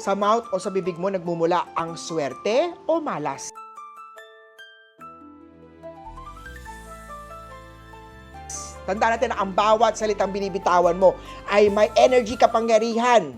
Sa mouth o sa bibig mo nagmumula ang swerte o malas? Tandaan natin na ang bawat salitang binibitawan mo ay may energy kapangyarihan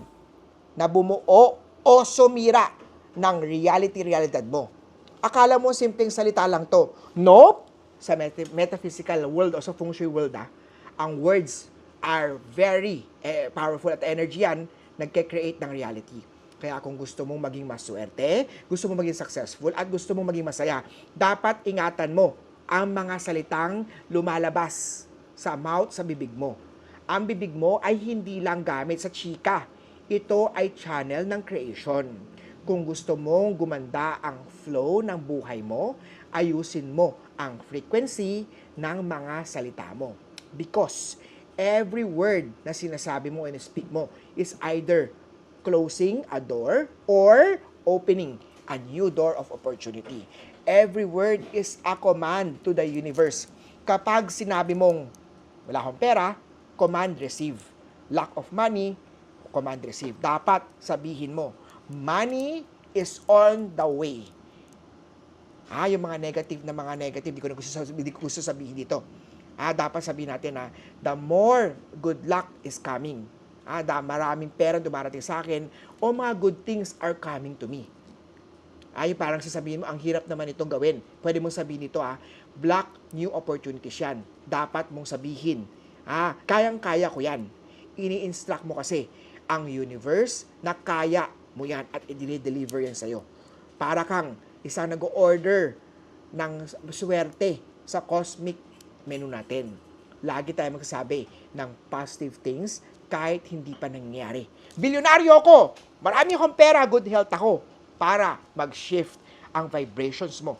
na bumuo o sumira ng reality-realidad mo. Akala mo simpleng salita lang to. Nope! Sa meta- metaphysical world o sa feng shui world, ah, ang words are very eh, powerful at energy yan, nagke-create ng reality. Kaya kung gusto mong maging maswerte, gusto mong maging successful, at gusto mong maging masaya, dapat ingatan mo ang mga salitang lumalabas sa mouth, sa bibig mo. Ang bibig mo ay hindi lang gamit sa chika. Ito ay channel ng creation. Kung gusto mong gumanda ang flow ng buhay mo, ayusin mo ang frequency ng mga salita mo. Because every word na sinasabi mo and speak mo is either closing a door or opening a new door of opportunity. Every word is a command to the universe. Kapag sinabi mong wala akong pera, command receive. Lack of money, command receive. Dapat sabihin mo, money is on the way. Ah, yung mga negative na mga negative, di ko na gusto, sabi- di ko gusto sabihin dito. Ah, dapat sabihin natin na the more good luck is coming. Ah, da, maraming pera dumarating sa akin o mga good things are coming to me. Ay, parang sasabihin mo, ang hirap naman itong gawin. Pwede mong sabihin ito, ah, black new opportunities yan. Dapat mong sabihin, ah, kayang-kaya ko yan. Ini-instruct mo kasi ang universe na kaya mo yan at i-deliver yan sa'yo. Para kang isang nag-order ng swerte sa cosmic menu natin. Lagi tayo magsasabi ng positive things kahit hindi pa nangyayari. Bilyonaryo ako! Marami akong pera, good health ako para mag-shift ang vibrations mo.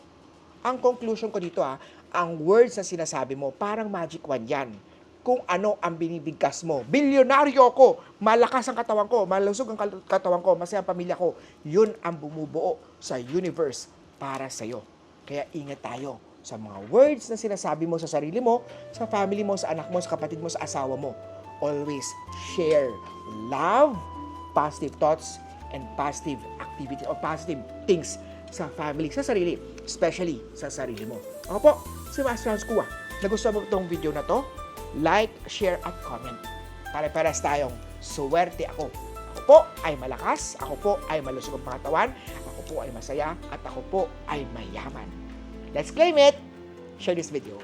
Ang conclusion ko dito ah, ang words na sinasabi mo, parang magic wand yan. Kung ano ang binibigkas mo. Bilyonaryo ko, malakas ang katawan ko, malusog ang katawan ko, masaya ang pamilya ko. Yun ang bumubuo sa universe para sa'yo. Kaya ingat tayo sa mga words na sinasabi mo sa sarili mo, sa family mo, sa anak mo, sa kapatid mo, sa asawa mo. Always share love, positive thoughts, and positive activity or positive things sa family, sa sarili, especially sa sarili mo. Ako po, si Master Hans Kua. Nagustuhan mo itong video na to? Like, share, at comment. Pare-pares tayong suwerte ako. Ako po ay malakas, ako po ay malusog ang pangatawan, ako po ay masaya, at ako po ay mayaman. Let's claim it! Share this video.